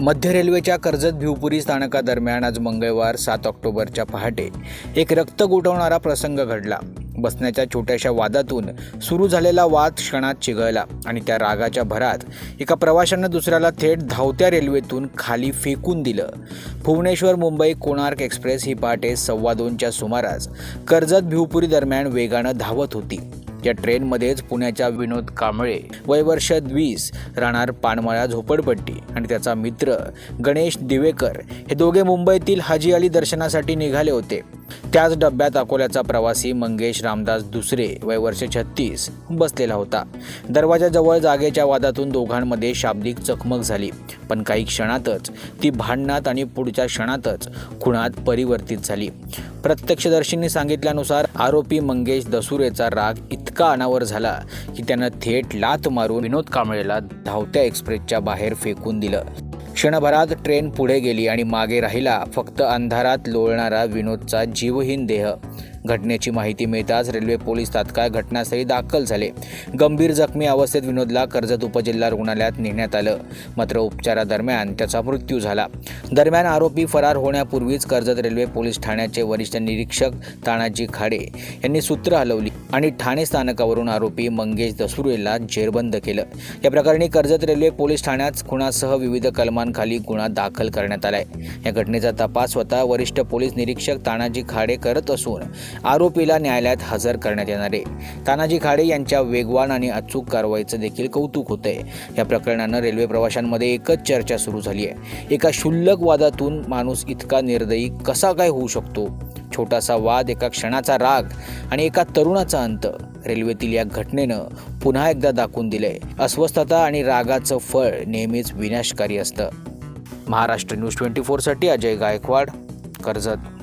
मध्य रेल्वेच्या कर्जत भिवपुरी स्थानकादरम्यान आज मंगळवार सात ऑक्टोबरच्या पहाटे एक रक्त गोठवणारा प्रसंग घडला. बसण्याच्या छोट्याशा वादातून सुरू झालेला वाद क्षणात चिघळला आणि त्या रागाच्या भरात एका प्रवाशानं दुसऱ्याला थेट धावत्या रेल्वेतून खाली फेकून दिलं. भुवनेश्वर मुंबई कोणार्क एक्सप्रेस ही पहाटे सव्वा दोनच्या सुमारास कर्जत भिवपुरी दरम्यान वेगानं धावत होती. या ट्रेनमध्येच पुण्याच्या विनोद कांबळे वय वर्ष वीस राहणार पानमळा झोपडपट्टी आणि त्याचा मित्र गणेश दिवेकर हे दोघे मुंबईतील हाजी अली दर्शनासाठी निघाले होते. त्याच डब्यात अकोल्याचा प्रवासी मंगेश रामदास दुसरे वय वर्ष छत्तीस बसलेला होता. दरवाजाजवळ जागेच्या वादातून दोघांमध्ये शाब्दिक चकमक झाली. पण काही क्षणातच ती भांडणात आणि पुढच्या क्षणातच खुणात परिवर्तित झाली. प्रत्यक्षदर्शींनी सांगितल्यानुसार आरोपी मंगेश दसुरेचा राग इतका अनावर झाला की त्यानं थेट लात मारून विनोद कांबळेला धावत्या एक्सप्रेसच्या बाहेर फेकून दिलं. क्षणभरात ट्रेन पुढे गेली आणि मागे राहिला फक्त अंधारात लोळणारा विनोदचा जीवहीन देह. घटनेची माहिती मिळताच रेल्वे पोलीस तात्काळ घटनास्थळी दाखल झाले. गंभीर जखमी अवस्थेत विनोदला कर्जत उपजिल्हा रुग्णालयात नेण्यात आलं. मात्र उपचारादरम्यान त्याचा मृत्यू झाला. दरम्यान आरोपी फरार होण्यापूर्वीच कर्जत रेल्वे पोलीस ठाण्याचे वरिष्ठ निरीक्षक तानाजी खाडे यांनी सूत्र हलवली. आणि ठाणे स्थानकावरून आरोपी मंगेश दसुरेला जेरबंद केलं. या प्रकरणी कर्जत रेल्वे पोलीस ठाण्यात खुणासह विविध कलमांखाली गुन्हा दाखल करण्यात आलाय. या घटनेचा तपास स्वतः वरिष्ठ पोलीस निरीक्षक तानाजी खाडे करत असून आरोपीला न्यायालयात हजर करण्यात येणार आहे. तानाजी खाडे यांच्या वेगवान आणि अचूक कारवाईचं देखील कौतुक होतंय. या प्रकरणानं रेल्वे प्रवाशांमध्ये एकच चर्चा सुरू झाली आहे एका क्षुल्लक वादातून माणूस इतका निर्दयी कसा काय होऊ शकतो? छोटासा वाद एका क्षणाचा राग आणि एका तरुणाचा अंत. रेल्वेतील या घटनेनं पुन्हा एकदा दाखवून दिलंय. अस्वस्थता आणि रागाचं फळ नेहमीच विनाशकारी असतं. महाराष्ट्र न्यूज ट्वेंटी फोरसाठी अजय गायकवाड कर्जत.